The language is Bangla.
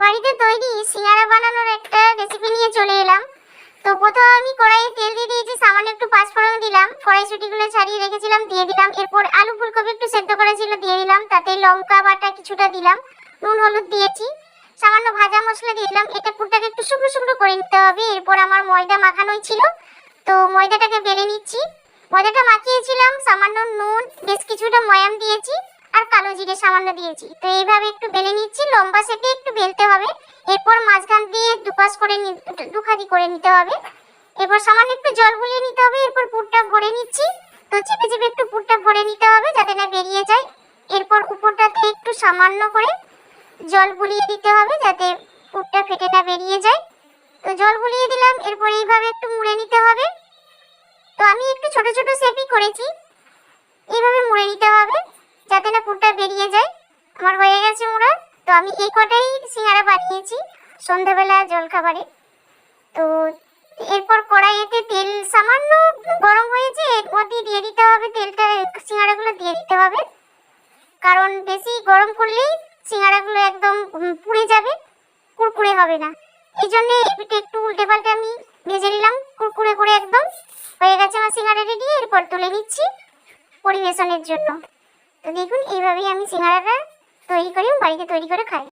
বাড়িতে তৈরি সিঙ্গারা বানানোর একটা রেসিপি নিয়ে চলে এলাম। তো প্রথমে আমি কড়াইয়ে তেল দিয়ে দিয়েছি, সামান্য একটু পাঁচফোড়ন দিলাম। কড়াইশুটিগুলো ছাড়িয়ে রেখেছিলাম, দিয়ে দিলাম। এরপর আলু ফুলকপি একটু সেদ্ধ করা ছিল, দিয়ে দিলাম। তাতে লঙ্কা বাটা কিছুটা দিলাম, নুন, হলুদ দিয়েছি। সামান্য ভাজা মশলা দিয়ে দিলাম। এটা পুরটাকে একটু শুকনো শুকনো করে নিতে হবে। এরপর আমার ময়দা মাখানোই ছিল। তো ময়দাটাকে বেলে নিচ্ছি। ময়দাটা মাখিয়েছিলাম, সামান্য নুন, বেশ কিছুটা জিরে সামান্য দিয়েছি। তো এইভাবে একটু বেলে নিচ্ছি, লম্বা শেপে একটু বেলতে হবে। এরপর মাঝখান দিয়ে দুপাশ করে দুখাদি করে নিতে হবে। এরপর সামান্য একটু জল গুলিয়ে নিতে হবে, এরপর পুরটা ভরে নিচ্ছি। তো চেপে চেপে একটু পুরটা ভরে নিতে হবে যাতে না বেরিয়ে যায়। এরপর উপরটাতে একটু সামান্য করে জল বুলিয়ে দিতে হবে যাতে পুরটা ফেটে না বেরিয়ে যায়। তো জল বুলিয়ে দিলাম, এরপর এইভাবে একটু মুড়ে নিতে হবে। তো আমি একটু ছোট ছোট শেপই করেছি। এইভাবে মুড়ে নিতে হবে। আমি এই কটাই সিঙ্গারা বানিয়েছি। সন্ধ্যাবেলা জলখাবারে। তো এরপর কড়াইতে তেল, সামান্য গরম হয়েছে, এর মধ্যে দিয়ে দিতে হবে তেলটা, সিঙ্গারাগুলো দিয়ে দিতে হবে। কারণ বেশি গরম করলেই সিঙ্গারাগুলো একদম পুড়ে যাবে, কুরকুরে হবে না। এই জন্য একটু উল্টে পাল্টে আমি ভেজে নিলাম, কুরকুরে করে একদম হয়ে গেছে আমার সিঙ্গারা রেডি এরপর তুলে নিচ্ছি পরিবেশনের জন্য। তো দেখুন, এইভাবেই আমি সিঙ্গারাটা তৈরি করি বাড়িতে তৈরি করে খাই।